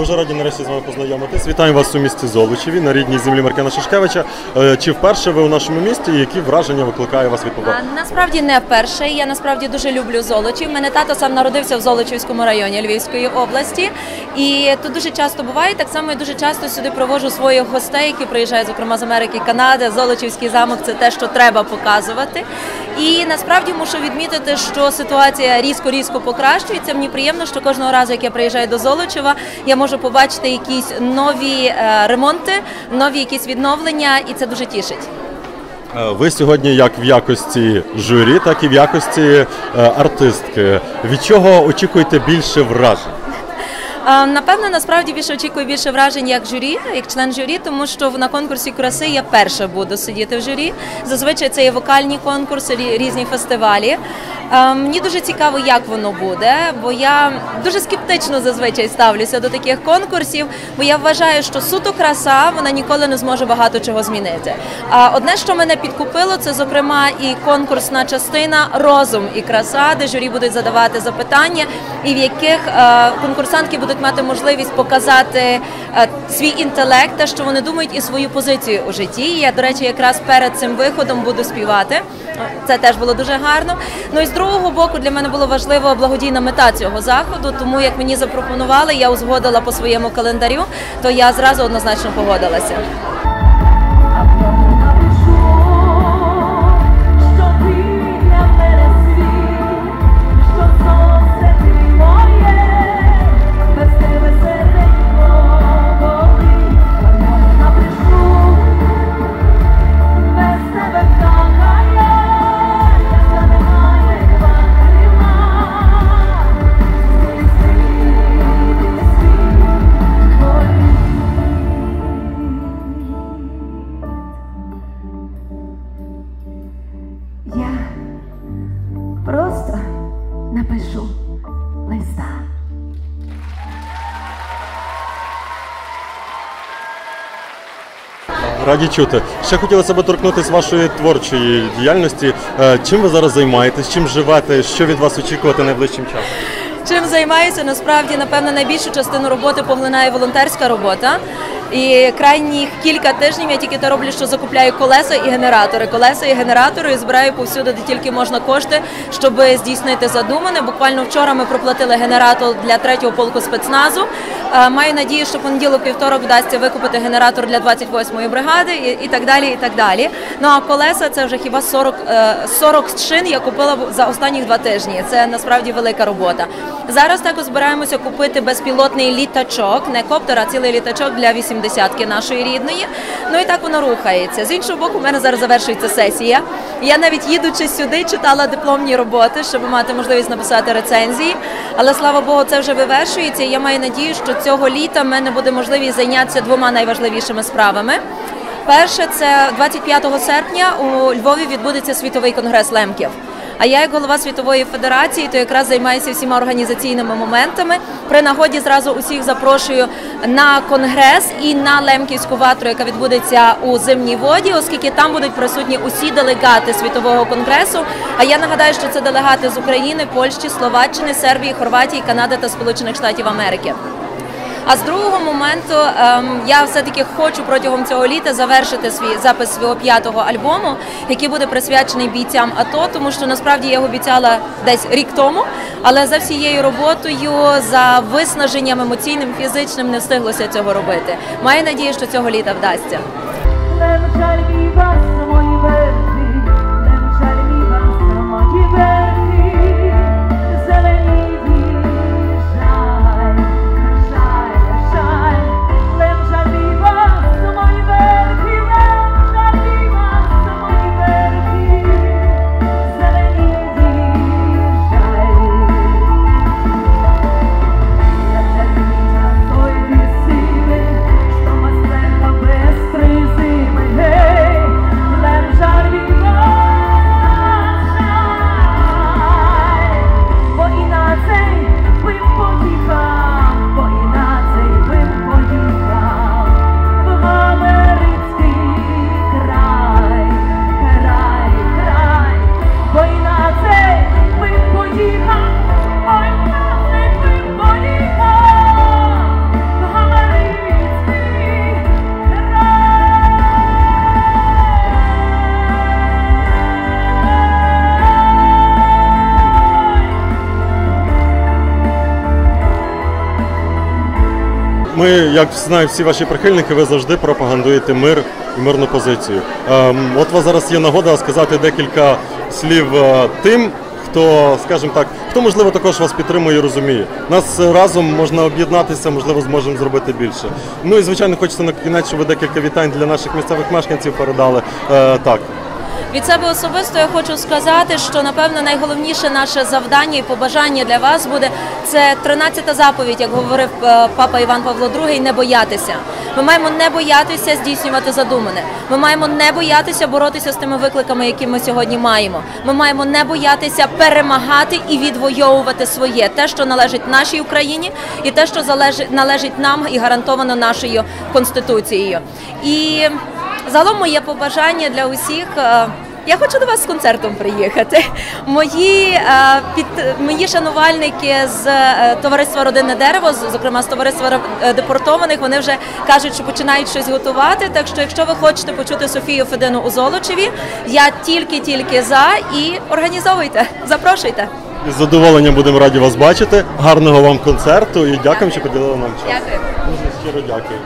Дуже раді нарешті з вами познайомитись. Вітаю вас у місті Золочеві на рідній землі Маркіна Шишкевича. Е, Чи вперше ви у нашому місті? і Які враження викликає вас від побачення? Насправді не вперше. Я насправді дуже люблю Золочів. Мене тато сам народився в Золочівському районі Львівської області. І тут дуже часто буває. Так само я дуже часто сюди провожу своїх гостей, які приїжджають, зокрема з Америки, Канади. Золочівський замок це те, що треба показувати. І насправді мушу відмітити, що ситуація різко-різко покращується. Мені приємно, що кожного разу, як я приїжджаю до Золочева, я можу побачити якісь нові е, ремонти, нові якісь відновлення, і це дуже тішить. Е, Ви сьогодні як в якості журі, так і в якості е, артистки. Від чого очікуєте більше вражень? А, Напевно, насправді більше очікую більше вражень як журі, як член журі, тому що на конкурсі краси я перша буду сидіти в журі. Зазвичай це є вокальні конкурси, різні фестивалі. Мені дуже цікаво, як воно буде, бо я дуже скептично зазвичай ставлюся до таких конкурсів, бо я вважаю, що суто краса вона ніколи не зможе багато чого змінити. А одне, що мене підкупило, це зокрема і конкурсна частина розум і краса, де журі будуть задавати запитання, і в яких е, конкурсантки будуть мати можливість показати е, свій інтелект, та що вони думають, і свою позицію у житті. Я, до речі, якраз перед цим виходом буду співати. Це теж було дуже гарно. Ну і з другого боку для мене було важливо благодійна мета цього заходу. Тому як мені запропонували, я узгодила по своєму календарю, то я зразу однозначно погодилася. Раді чути. Ще хотілося б торкнутися вашої творчої діяльності. Е, Чим ви зараз займаєтесь? Чим живете? Що від вас очікувати найближчим часом? Чим займаюся, насправді, напевно, найбільшу частину роботи поглинає волонтерська робота. І крайніх кілька тижнів я тільки те роблю, що закупляю колеса і генератори. Колеса і генератори і збираю повсюди, де тільки можна кошти, щоб здійснити задумане. Буквально вчора ми проплатили генератор для третього полку спецназу. Е, Маю надію, що понеділок вівторок вдасться викупити генератор для 28-ї бригади і, і так далі. І так далі. Ну а колеса це вже хіба 40, е, 40 шин я купила за останні два тижні. Це насправді велика робота. Зараз також збираємося купити безпілотний літачок, не коптер, а цілий літачок для 80-ки нашої рідної. Ну і так воно рухається. З іншого боку, у мене зараз завершується сесія. Я навіть їдучи сюди, читала дипломні роботи, щоб мати можливість написати рецензії. Але слава Богу, це вже вивершується. Я маю надію, що цього літа в мене буде можливість зайнятися двома найважливішими справами. Перше, це 25 серпня у Львові відбудеться світовий конгрес лемків. А я, як голова світової федерації, то якраз займаюся всіма організаційними моментами. При нагоді зразу усіх запрошую на конгрес і на лемківську ватру, яка відбудеться у зимній воді, оскільки там будуть присутні усі делегати світового конгресу. А я нагадаю, що це делегати з України, Польщі, Словаччини, Сербії, Хорватії, Канади та Сполучених Штатів Америки. А з другого моменту ем, я все-таки хочу протягом цього літа завершити свій запис свого п'ятого альбому, який буде присвячений бійцям АТО, тому що насправді я його обіцяла десь рік тому. Але за всією роботою, за виснаженням емоційним, фізичним не встиглося цього робити. Маю надію, що цього літа вдасться. Ми, як знають всі ваші прихильники, ви завжди пропагандуєте мир і мирну позицію. Ем, От у вас зараз є нагода сказати декілька слів е, тим, хто, скажімо так, хто можливо також вас підтримує і розуміє. Нас е, разом можна об'єднатися, можливо, зможемо зробити більше. Ну і звичайно, хочеться на кінець, щоб ви декілька вітань для наших місцевих мешканців передали. Е, так. Від себе особисто я хочу сказати, що напевно найголовніше наше завдання і побажання для вас буде це 13-та заповідь, як говорив е, папа Іван Павло II, не боятися. Ми маємо не боятися здійснювати задумане. Ми маємо не боятися боротися з тими викликами, які ми сьогодні маємо. Ми маємо не боятися перемагати і відвоювати своє, те, що належить нашій Україні, і те, що належить нам і гарантовано нашою конституцією. І Загалом моє побажання для усіх. е, Я хочу до вас з концертом приїхати. Мої е, під мої шанувальники з е, товариства Родинне дерево, зокрема з товариства депортованих, вони вже кажуть, що починають щось готувати. Так що, якщо ви хочете почути Софію Федину у Золочеві, я тільки-тільки за і організовуйте, запрошуйте. Із задоволенням будемо раді вас бачити. Гарного вам концерту і дякуємо, що поділили нам час. Дякую. Дуже щиро дякую.